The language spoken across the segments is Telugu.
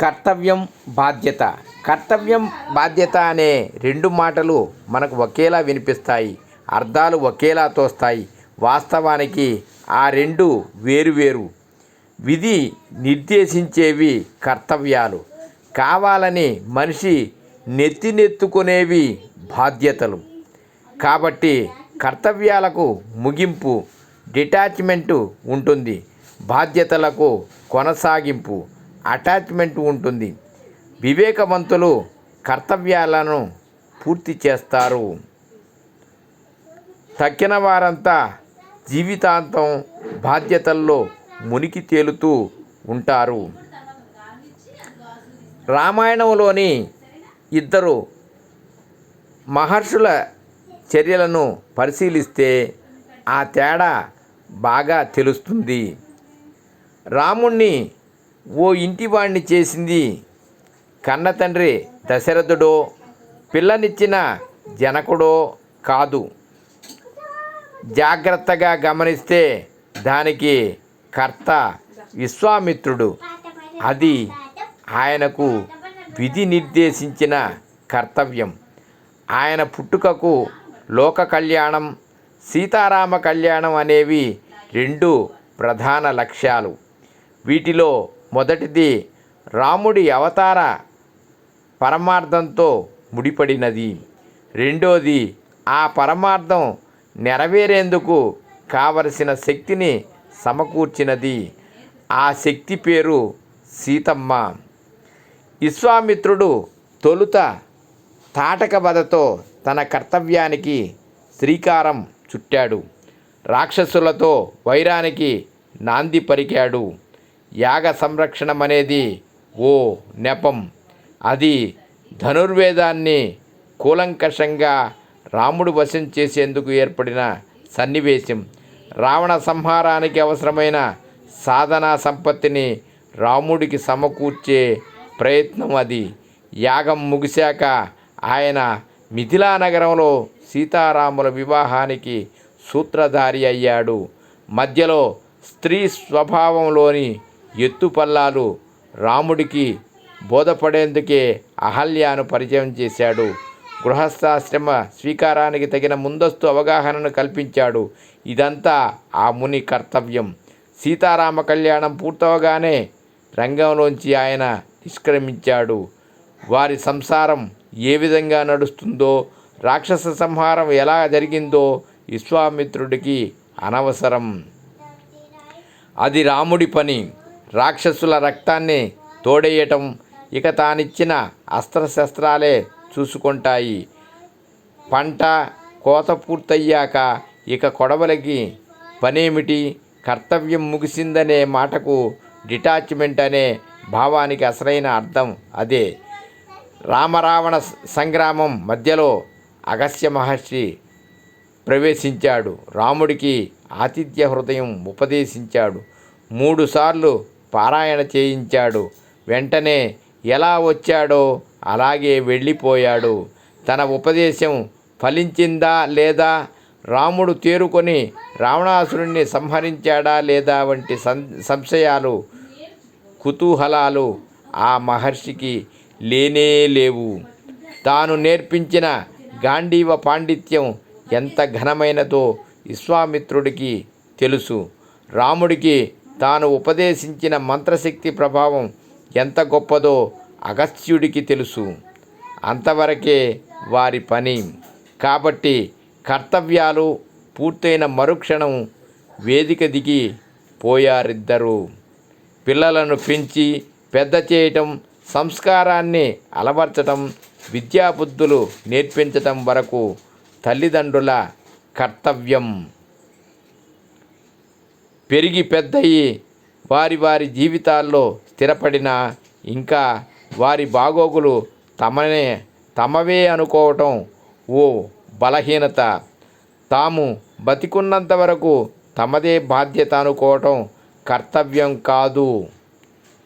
కర్తవ్యం బాధ్యత. కర్తవ్యం బాధ్యత అనే రెండు మాటలు మనకు ఒకేలా వినిపిస్తాయి. అర్థాలు ఒకేలా తోస్తాయి. వాస్తవానికి ఆ రెండు వేరువేరు విధి నిర్దేశించేవి కర్తవ్యాలు. కావాలని మనిషి నెత్తినెత్తుకునేవి బాధ్యతలు. కాబట్టి కర్తవ్యాలకు ముగింపు డిటాచ్మెంటు ఉంటుంది. బాధ్యతలకు కొనసాగింపు. అటాచ్మెంట్ ఉంటుంది. వివేకవంతులు కర్తవ్యాలను పూర్తి చేస్తారు. తక్కిన వారంతా జీవితాంతం బాధ్యతల్లో మునిగి తేలుతూ ఉంటారు. రామాయణంలోని ఇద్దరు మహర్షుల చర్యలను పరిశీలిస్తే ఆ తేడా బాగా తెలుస్తుంది. రాముణ్ణి ఓ ఇంటివాణ్ణి చేసింది కన్న తండ్రి దశరథుడో పిల్లనిచ్చిన జనకుడో కాదు. జాగ్రత్తగా గమనిస్తే దానికి కర్త విశ్వామిత్రుడు. అది ఆయనకు విధి నిర్దేశించిన కర్తవ్యం. ఆయన పుట్టుకకు లోక కళ్యాణం సీతారామ కళ్యాణం అనేవి రెండు ప్రధాన లక్ష్యాలు. వీటిలో మొదటిది రాముడి అవతార పరమార్థంతో ముడిపడినది. రెండోది ఆ పరమార్థం నెరవేరేందుకు కావలసిన శక్తిని సమకూర్చినది. ఆ శక్తి పేరు సీతమ్మ. విశ్వామిత్రుడు తొలుత తాటక తన కర్తవ్యానికి శ్రీకారం చుట్టాడు. రాక్షసులతో వైరానికి నాంది పరికాడు. యాగ సంరక్షణం అనేది ఓ నెపం. అది ధనుర్వేదాన్ని కూలంకషంగా రాముడు వశం చేసేందుకు ఏర్పడిన సన్నివేశం. రావణ సంహారానికి అవసరమైన సాధనా సంపత్తిని రాముడికి సమకూర్చే ప్రయత్నం అది. యాగం ముగిశాక ఆయన మిథిలా నగరంలో సీతారాముల వివాహానికి సూత్రధారి అయ్యాడు. మధ్యలో స్త్రీ స్వభావంలోని ఎత్తుపల్లాలు రాముడికి బోధపడేందుకే అహల్యాను పరిచయం చేశాడు. గృహస్థాశ్రమ స్వీకారానికి తగిన ముందస్తు అవగాహనను కల్పించాడు. ఇదంతా ఆ ముని కర్తవ్యం. సీతారామ కళ్యాణం పూర్తవగానే రంగంలోంచి ఆయన నిష్క్రమించాడు. వారి సంసారం ఏ విధంగా నడుస్తుందో రాక్షస సంహారం ఎలా జరిగిందో విశ్వామిత్రుడికి అనవసరం. అది రాముడి పని. రాక్షసుల రక్తాన్ని తోడేయటం ఇక తానిచ్చిన అస్త్రశస్త్రాలే చూసుకుంటాయి. పంట కోత పూర్తయ్యాక ఇక కొడవలకి పనేమిటి? కర్తవ్యం ముగిసిందనే మాటకు డిటాచ్మెంట్ అనే భావానికి అసలైన అర్థం అదే. రామరావణ సంగ్రామం మధ్యలో అగస్య మహర్షి ప్రవేశించాడు. రాముడికి ఆతిథ్య హృదయం ఉపదేశించాడు. మూడుసార్లు పారాయణ చేయించాడు. వెంటనే ఎలా వచ్చాడో అలాగే వెళ్ళిపోయాడు. తన ఉపదేశం ఫలించిందా లేదా? రాముడు తేరుకొని రావణాసురుణ్ణి సంహరించాడా లేదా? వంటి సం సంశయాలు కుతూహలాలు ఆ మహర్షికి లేనే లేవు. తాను నేర్పించిన గాంధీవ పాండిత్యం ఎంత ఘనమైనదో విశ్వామిత్రుడికి తెలుసు. రాముడికి తాను ఉపదేశించిన మంత్రశక్తి ప్రభావం ఎంత గొప్పదో అగస్త్యుడికి తెలుసు. అంతవరకే వారి పని. కాబట్టి కర్తవ్యాలు పూర్తయిన మరుక్షణం వేదిక దిగి పోయారిద్దరూ. పిల్లలను పెంచి పెద్ద చేయటం సంస్కారాన్ని అలవర్చటం విద్యాబుద్ధులు నేర్పించటం వరకు తల్లిదండ్రుల కర్తవ్యం. పెరిగి పెద్దయి వారి వారి జీవితాల్లో స్థిరపడిన ఇంకా వారి బాగోగులు తమనే తమవే అనుకోవటం ఓ బలహీనత. తాము బతికున్నంత వరకు తమదే బాధ్యత అనుకోవటం కర్తవ్యం కాదు.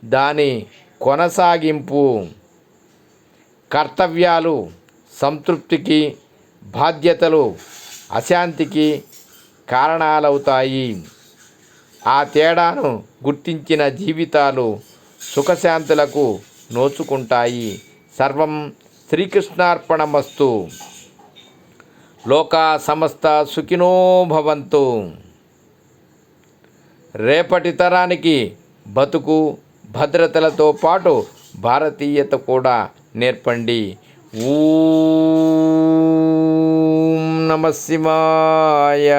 దాని కొనసాగింపు. కర్తవ్యాలు సంతృప్తికి బాధ్యతలు అశాంతికి కారణాలవుతాయి. ఆ తేడాను గుర్తించిన జీవితాలు సుఖశాంతులకు నోచుకుంటాయి. సర్వం శ్రీకృష్ణార్పణమస్తు. లోకా సమస్త సుఖినో భవంతు. రేపటి తరానికి బతుకు భద్రతలతో పాటు భారతీయత కూడా నేర్పండి. ఊ నమ శివాయ